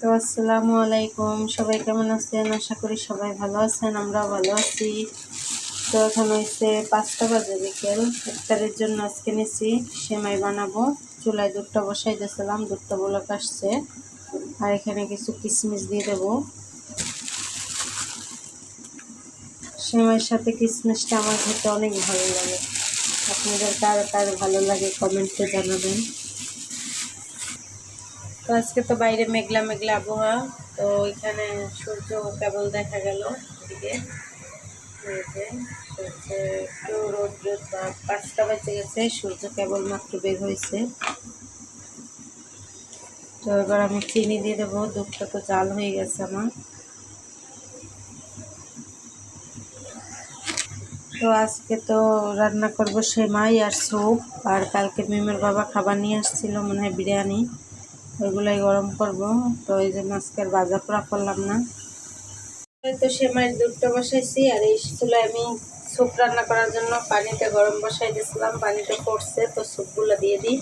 তো আসসালামু আলাইকুম। সবাই কেমন আছেন? আশা করি সবাই ভালো আছেন আমরা ভালো আছি। তো এখন হয়েছে পাঁচটা বাজে বিকেল। ইফতারের জন্য আজকে নিয়েছি সেমাই বানাবো। চুলায় দুধটা বসাই দিয়েছিলাম, দুধটা বলক আসছে। আর এখানে কিছু কিশমিশ দিয়ে দেবো। সেমাইয়ের সাথে কিশমিশটা আমার খেতে অনেক ভালো লাগে। আপনাদের কার কার ভালো লাগে কমেন্টে জানাবেন। তো আজকে তো বাইরে মেঘলা মেঘলা আবহাওয়া, তো এখানে সূর্য কেবল দেখা গেল এদিকে। যে সূর্য একটু রোদ রোদ বা পাঁচটা বেজে গেছে, সূর্য কেবল মাত্র বের হয়েছে। তো এবার আমি চিনি দিয়ে দেবো, দুধটা তো জাল হয়ে গেছে আমার। তো আজকে তো রান্না করব সেমাই আর স্যুপ, আর কালকে মিমের বাবা খাবার নিয়ে আসছিল, মনে হয় বিরিয়ানি। ওইগুলাই গরম করব। তো এই জন্য আজকে আর বাজা পোড়া করলাম না। তো সেমাইয়ের দুধটা বসাইছি আর এই চুলায় আমি স্যুপ রান্না করার জন্য পানিতে গরম বসাই দিয়েছিলাম, পানিটা পড়ছে, তো স্যুপগুলো দিয়ে দিই।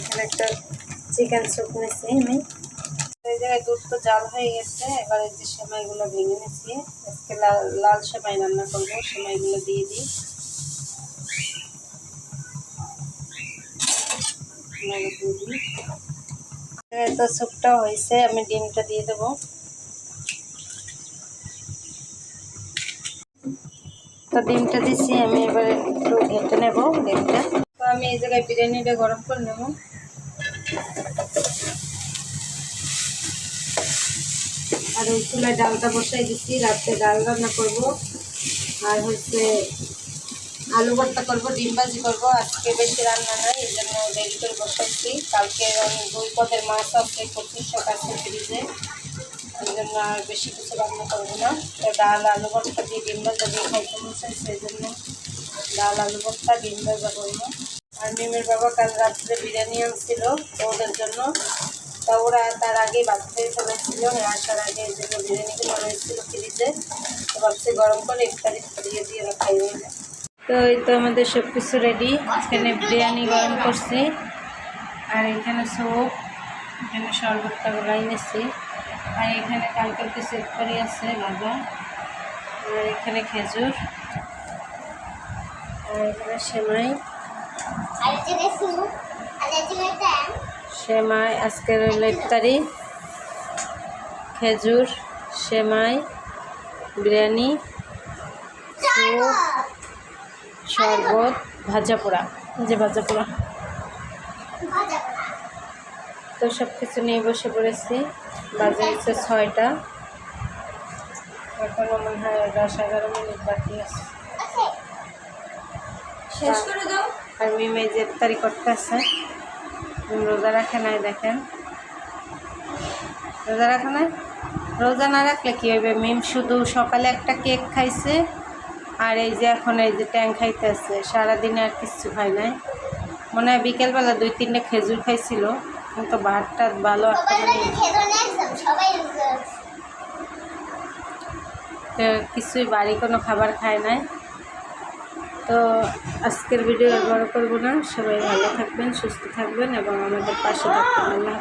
এখানে একটা চিকেন স্যুপ নিয়েছি আমি। এই জায়গায় দুধ তো জাল হয়ে গেছে, এবার এই যে সেমাইগুলো ভেঙে নিয়েছি। আজকে লাল লাল সেমাই রান্না করব সেমাইগুলো দিয়ে দিই। তো স্যুপটা হয়েছে, আমি ডিমটা দিয়ে দেবো। তো ডিমটা দিচ্ছি আমি এবার একটু ঘেটে নেব ডিমটা। তো আমি এই জায়গায় বিরিয়ানিটা গরম করে নেব। আর ওই চুলায় ডালটা বসাই দিচ্ছি রাত্রে ডাল রান্না করব। আর হচ্ছে আলু ভর্তা করব, ডিম ভাজি করব, আজকে বেশি রান্না নাই, এই জন্য দেরি করে বসাইছি কালকে আমি দুই পদের মাছ আছে পঁচিশশো কাছে ফ্রিজে। এই জন্য আর বেশি কিছু রান্না করব না। তো ডাল, আলু ভর্তা দিয়ে ডিম ভাজা দিয়ে খাইতে বসে সেই জন্য ডাল, আলু ভর্তা, ডিম ভাজা করব। আর মিমের বাবা কাল রাত্রে বিরিয়ানি আনছিল ওদের জন্য। তা ওরা তার আগেই বাচ্চা ফেলেছিল আসার আগে এই জন্য বিরিয়ানি বিরিয়ানিগুলো রয়েছিল ফ্রিজে। তো ভাবছি গরম করে ইফতারি দিয়ে দিয়ে রাখাই তো এই তো আমাদের সব কিছু রেডি এখানে বিরিয়ানি গরম করছি। আর এখানে স্যুপ এখানে শরবতটা গলাই নিচ্ছি আর এখানে কালকের কিছু ইফতারি আছে, ভাজা। আর এখানে খেজুর। আর এখানে সেমাই। সেমাই আজকের ইফতারি খেজুর, সেমাই, বিরিয়ানি স্যুপ শরবত ভাজা পোড়া। যে ভাজা পোড়া। তো সব কিছু নিয়ে বসে পড়েছি। বাজে হচ্ছে ছয়টা। এখনও মনে হয় দশ এগারো মিনিট বাকি আছে। শেষ করে দাও। আর মিমে যে ইফতারি করতে আছে রোজা রাখে নাই দেখেন। রোজা রাখে নাই? রোজা না রাখলে কী হবে মিম শুধু সকালে একটা কেক খাইছে। আর এই যে এখন এই যে ট্যাং খাইতেছে, সারাদিনে আর কিচ্ছু খাই নাই। মনে হয় বিকেলবেলা দুই তিনটে খেজুর খাইছিল, কিন্তু ভাতটা ভালো একটা তো কিছুই বাড়ি কোনো খাবার খায় নাই। তো আজকের ভিডিও বড় করব না। সবাই ভালো থাকবেন, সুস্থ থাকবেন এবং আমাদের পাশে থাকবেন। আল্লাহ